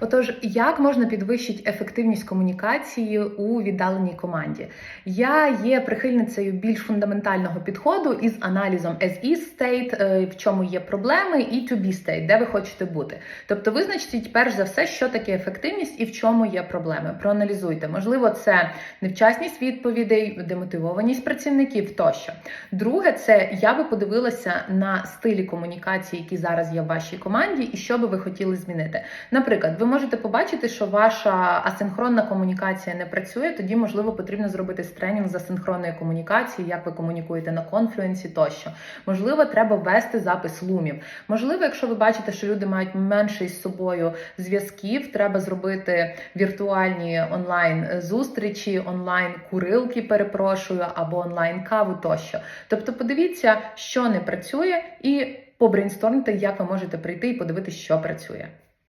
Отож, як можна підвищити ефективність комунікації у віддаленій команді? Я є прихильницею більш фундаментального підходу із аналізом as-is state, е, в чому є проблеми, і to-be state, де ви хочете бути. Тобто визначіть перш за все, що таке ефективність і в чому є проблеми. Проаналізуйте. Можливо, це невчасність відповідей, демотивованість працівників тощо. Друге, це я би подивилася на стилі комунікації, які зараз є в вашій команді, і що би ви хотіли змінити. Наприклад, ви можете побачити, що ваша асинхронна комунікація не працює. Тоді, можливо, потрібно зробити тренінг з асинхронної комунікації, як ви комунікуєте на конфлюенсі тощо. Можливо, треба ввести запис лумів. Можливо, якщо ви бачите, що люди мають менше із собою зв'язків, треба зробити віртуальні онлайн зустрічі, онлайн курилки, перепрошую, або онлайн каву тощо. Тобто, подивіться, що не працює, і побрейнстормте, як ви можете прийти і подивитися, що працює.